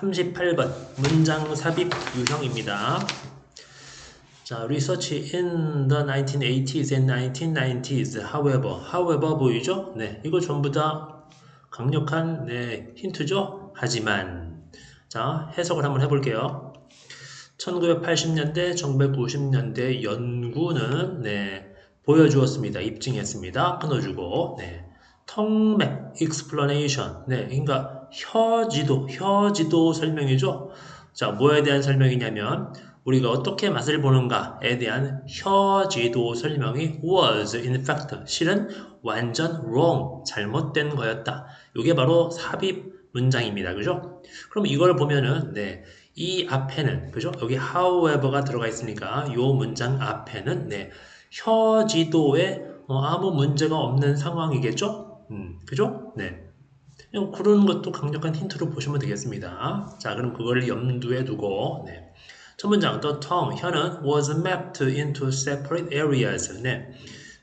38번 문장 삽입 유형입니다. 자, research in the 1980s and 1990s. However, however 보이죠? 네, 이거 전부 다 강력한 네, 힌트죠? 하지만 자, 해석을 한번 해볼게요. 1980년대, 1990년대 연구는 네, 보여주었습니다. 입증했습니다. 끊어주고 네. 텅맥 explanation 네, 그러니까 혀지도 혀지도 설명이죠. 자, 뭐에 대한 설명이냐면 우리가 어떻게 맛을 보는가에 대한 혀지도 설명이 was in fact 실은 완전 wrong 잘못된 거였다. 이게 바로 삽입 문장입니다. 그죠? 그럼 이걸 보면은 네. 이 앞에는 그죠? 여기 however가 들어가 있으니까 이 문장 앞에는 네. 혀지도에 어, 아무 문제가 없는 상황이겠죠? 음, 그죠? 네. 그런 것도 강력한 힌트로 보시면 되겠습니다. 자, 그럼 그걸 염두에 두고, 네. 첫 문장, the tongue, 혀는 was mapped into separate areas. 네.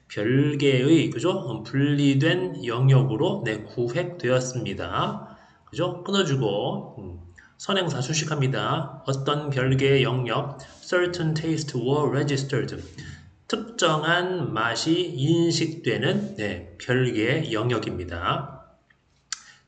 별개의, 그죠? 음, 분리된 영역으로, 네, 구획되었습니다. 그죠? 끊어주고, 음. 선행사 수식합니다. 어떤 별개의 영역, certain taste were registered. 특정한 맛이 인식되는 네, 별개의 영역입니다.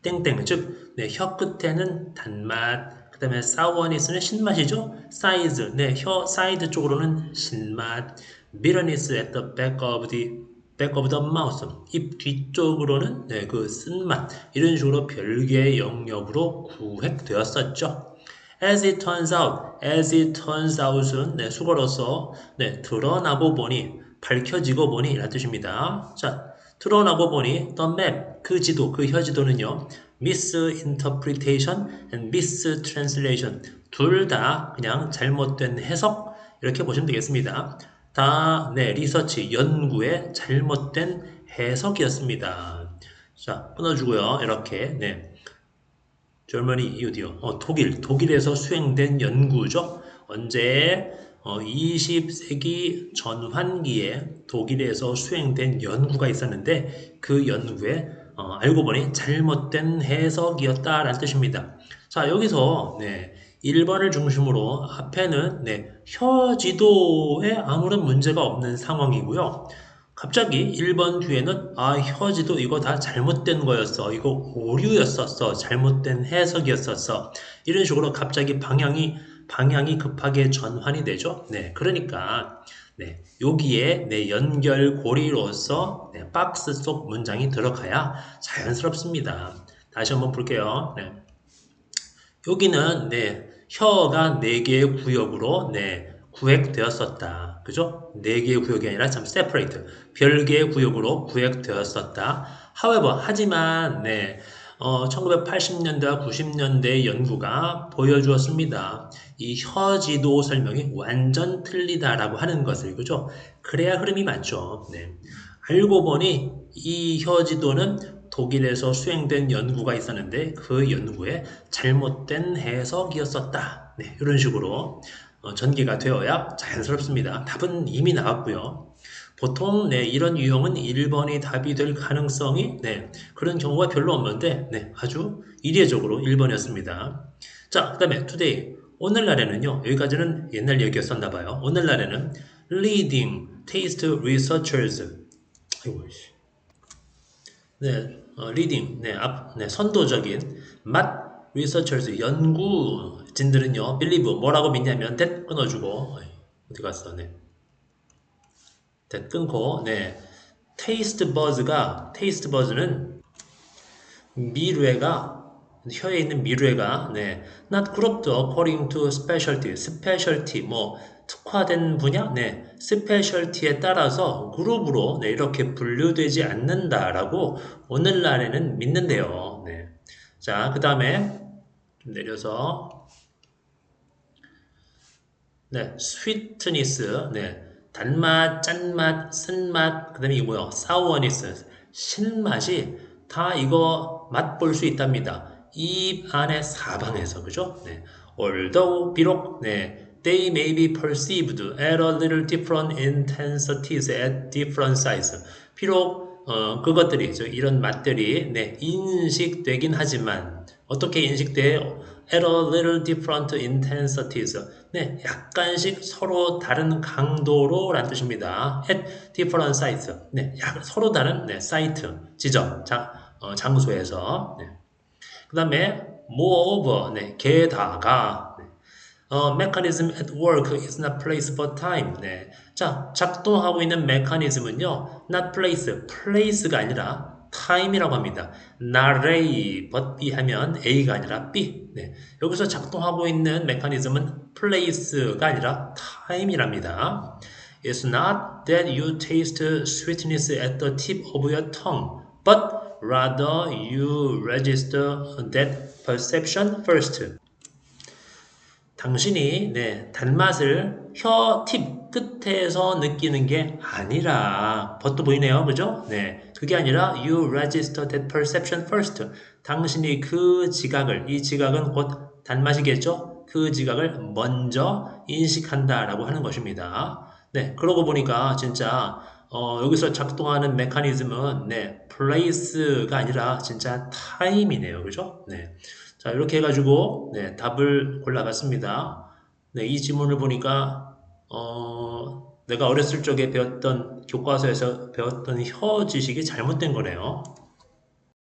땡땡 즉 네, 혀 끝에는 단맛, 그 다음에 사워니스는 신맛이죠. 사이즈, 네, 혀 사이드 쪽으로는 신맛, bitterness at the back of the back of the mouth, 입 뒤쪽으로는 네, 그 쓴맛 이런 식으로 별개의 영역으로 구획되었었죠. As it turns out, as it turns out은 네, 수거로서 네, 드러나고 보니 밝혀지고 보니 라는 뜻입니다. 자, 드러나고 보니 the map 그 지도 그 혀지도는요 misinterpretation and mistranslation 둘 다 그냥 잘못된 해석 이렇게 보시면 되겠습니다. 다 네, 리서치 연구의 잘못된 해석이었습니다. 자, 끊어주고요. 이렇게 네. Germany 어디요? 어, 독일. 독일에서 수행된 연구죠. 언제? 어, 20세기 전환기에 독일에서 수행된 연구가 있었는데 그 연구에 어, 알고 보니 잘못된 해석이었다라는 뜻입니다. 자, 여기서 네, 1번을 중심으로 앞에는 네, 혀지도에 아무런 문제가 없는 상황이고요. 갑자기 1번 뒤에는 아 혀지도 이거 다 잘못된 거였어. 이거 오류였었어. 잘못된 해석이었었어. 이런 식으로 갑자기 방향이 방향이 급하게 전환이 되죠. 네 그러니까 네 여기에 네 연결고리로서 네, 박스 속 문장이 들어가야 자연스럽습니다. 다시 한번 볼게요. 네. 여기는 네 혀가 4개의 구역으로 네 구획되었었다. 그죠? 네 개의 구역이 아니라 참 separate. 별개의 구역으로 구획되었었다. however, 하지만, 네. 어, 1980년대와 90년대 연구가 보여주었습니다. 이 혀지도 설명이 완전 틀리다라고 하는 것을, 그죠? 그래야 흐름이 맞죠. 네. 알고 보니 이 혀지도는 독일에서 수행된 연구가 있었는데 그 연구에 잘못된 해석이었었다. 네, 이런 식으로 어, 전개가 되어야 자연스럽습니다. 답은 이미 나왔고요. 보통 네, 이런 유형은 1번이 답이 될 가능성이 네, 그런 경우가 별로 없는데 네, 아주 이례적으로 1번이었습니다. 자, 그 다음에 today 오늘날에는요. 여기까지는 옛날 얘기였었나 봐요. 오늘날에는 leading taste researchers 아이고 네, 어, leading 네, 앞, 네, 선도적인 맛 researchers 연구 진들은요, believe 뭐라고 믿냐면 that 끊어주고 어디 갔어? 네. that 끊고 네. taste buds가 taste buds는 미뢰가 혀에 있는 미뢰가 네. not grouped according to specialty, specialty 뭐 특화된 분야, 네, 스페셜티에 따라서 그룹으로 네, 이렇게 분류되지 않는다라고 오늘날에는 믿는데요. 네. 자, 그 다음에 좀 내려서 네, sweetness, 네, 단맛, 짠맛, 쓴맛, 그 다음에 이거 뭐요? sourness, 신맛이 다 이거 맛볼 수 있답니다. 입 안에 사방에서, 그죠? 네. although, 비록, 네, they may be perceived at a little different intensities at different size. 비록 어, 그것들이 이런 맛들이 네, 인식되긴 하지만 어떻게 인식돼요? at a little different intensities. 네, 약간씩 서로 다른 강도로 라는 뜻입니다. at different sites. 네, 약, 서로 다른 네, 사이트, 지점, 자, 어, 장소에서. 네. 그 다음에 moreover, 네, 게다가 네. 어, mechanism at work is not place but time. 네. 자, 작동하고 있는 메커니즘은요, not place, place가 아니라 time이라고 합니다. not A, but B 하면 A가 아니라 B. 네. 여기서 작동하고 있는 메커니즘은 place가 아니라 time이랍니다. It's not that you taste sweetness at the tip of your tongue, but rather you register that perception first. 당신이 네, 단맛을 혀 팁 끝에서 느끼는 게 아니라 벗도 보이네요. 그죠? 네. 그게 아니라 you register that perception first. 당신이 그 지각을 이 지각은 곧 단맛이겠죠? 그 지각을 먼저 인식한다 라고 하는 것입니다. 네. 그러고 보니까 진짜 어, 여기서 작동하는 메커니즘은 네, place가 아니라 진짜 time이네요. 그죠? 네. 자, 이렇게 해가지고, 네, 답을 골라봤습니다. 네, 이 지문을 보니까, 어, 내가 어렸을 적에 배웠던, 교과서에서 배웠던 혀 지식이 잘못된 거네요.